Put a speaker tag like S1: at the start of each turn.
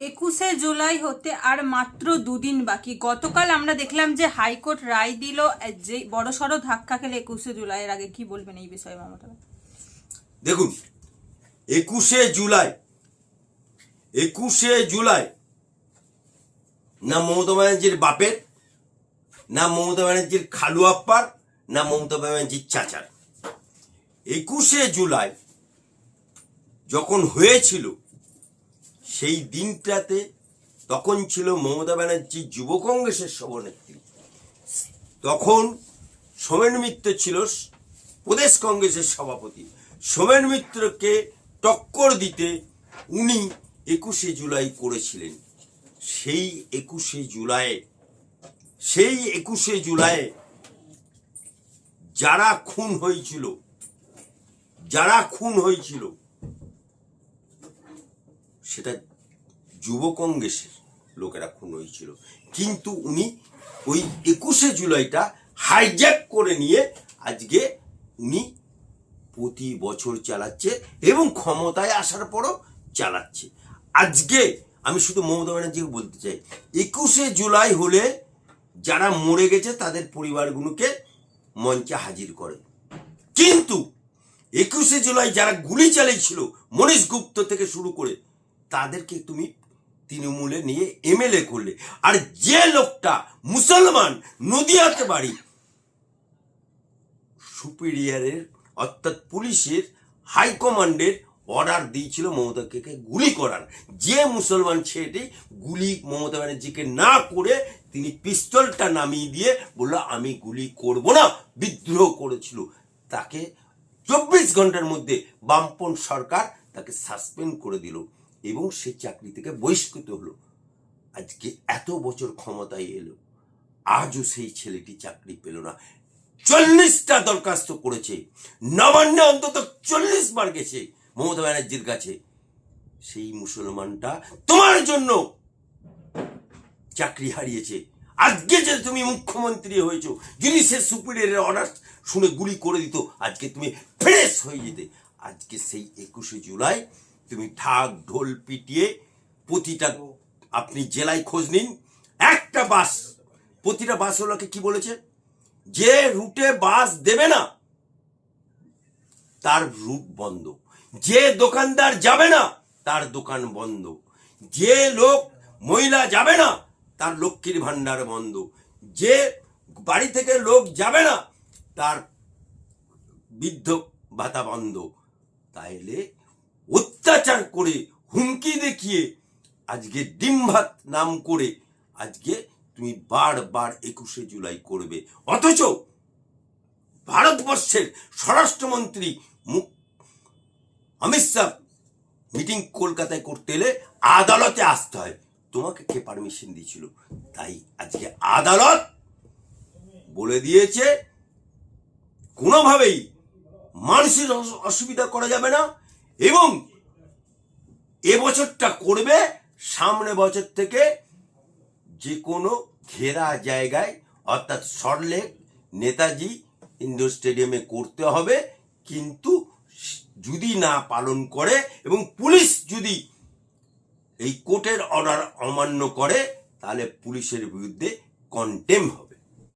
S1: একুশে জুলাই হতে আর মাত্র দুদিন বাকি। গতকাল আমরা দেখলাম যে হাইকোর্ট রায় দিল যে বড় সড়ো ধাক্কা খেলে একুশে জুলাইয়ের আগে কি বলবেন এই বিষয়ে, মমতা
S2: দেখুন, একুশে জুলাই একুশে জুলাই, না মমতা ব্যানার্জির বাপের, না মমতা ব্যানার্জির খালু আপ্পার, না মমতা ব্যানার্জির চাচার। একুশে জুলাই যখন হয়েছিল সেই দিনটাতে তখন ছিল মমতা ব্যানার্জি যুব কংগ্রেসের সভানেত্রী। তখন সোমেন মিত্র ছিল প্রদেশ কংগ্রেসের সভাপতি। সোমেন মিত্রকে টক্কর দিতে উনি একুশে জুলাই করেছিলেন। সেই একুশে জুলাই সেই একুশে জুলাই যারা খুন হয়েছিল, যারা খুন হয়েছিল, সেটা যুব কংগ্রেসের লোকেরা খুন হয়েছিল। কিন্তু উনি ওই একুশে জুলাইটা হাইজ্যাক করে নিয়ে আজকে উনি প্রতি বছর চালাচ্ছে এবং ক্ষমতায় আসার পরও চালাচ্ছে। আজকে আমি শুধু মমতা ব্যানার্জিকে বলতে চাই, একুশে জুলাই হলে যারা মরে গেছে তাদের পরিবারগুলোকে মঞ্চে হাজির করে। কিন্তু একুশে জুলাই যারা গুলি চালিয়েছিল মনীষ গুপ্ত থেকে শুরু করে, তাদেরকে তুমি তৃণমূলে নিয়ে এমএলএ করলে। আর যে লোকটা মুসলমান, নদিয়াতে বাড়ি, সুপিরিয়ারের, অর্থাৎ পুলিশের হাইকমান্ডের অর্ডার দিয়েছিল মমতাকে গুলি করার। যে মুসলমান ছেলেটি গুলি মমতা ব্যানার্জিকে না করে তিনি পিস্তলটা নামিয়ে দিয়ে বলল, আমি গুলি করব না। বিদ্রোহ করেছিল। তাকে চব্বিশ ঘণ্টার মধ্যে বামপন সরকার তাকে সাসপেন্ড করে দিল। এবং সে চাকরি থেকে বহিষ্কৃত হলো। আজকে এত বছর ক্ষমতায় এলো, আজও সেই ছেলেটি চাকরি পেল না। চল্লিশটা দরখাস্ত করেছে, নবান্নে অন্তত চল্লিশ বার গেছে মমতা ব্যানার্জির কাছে। সেই মুসলমানটা তোমার জন্য চাকরি হারিয়েছে। আজকে যে তুমি মুখ্যমন্ত্রী হয়েছো যদি সে সুপিরিয়রের অর্ডার শুনে গুলি করে দিত, আজকে তুমি ফ্রেশ হয়ে যেতে। আজকে সেই একুশে জুলাই তুমি ঢাক ঢোল পিটিয়ে প্রতিটা আপনি জেলায় খোঁজ নিন। একটা বাস, প্রতিটা বাসওয়ালাকে কি বলেছে? যে রুটে বাস দেবে না, তার রুট বন্ধ। যে দোকানদার যাবে না, তার দোকান বন্ধ। যে লোক মহিলা যাবে না, তার লক্ষ্মীর ভান্ডার বন্ধ। যে বাড়ি থেকে লোক যাবে না, তার বৃদ্ধ ভাতা বন্ধ। তাইলে অত্যাচার করে হুমকি দেখিয়ে আজকে ডিম ভাত নাম করে আজকে তুমি বারবার একুশে জুলাই করবে। অথচ ভারতবর্ষের স্বরাষ্ট্রমন্ত্রী অমিত শাহ মিটিং কলকাতায় করতে এলে আদালতে আসতে হয়। তোমাকে কে পারমিশন দিয়েছিল? তাই আজকে আদালত বলে দিয়েছে, কোনোভাবেই মানুষের অসুবিধা করা যাবে না। এবং এবছরটা করবে সামনে বছর থেকে যে কোনো ঘেরা জায়গায়, অর্থাৎ সরলেক নেতাজি ইন্ডোর স্টেডিয়ামে করতে হবে। কিন্তু যদি না পালন করে এবং পুলিশ যদি এই কোর্টের অর্ডার অমান্য করে, তাহলে পুলিশের বিরুদ্ধে কন্টেম হবে।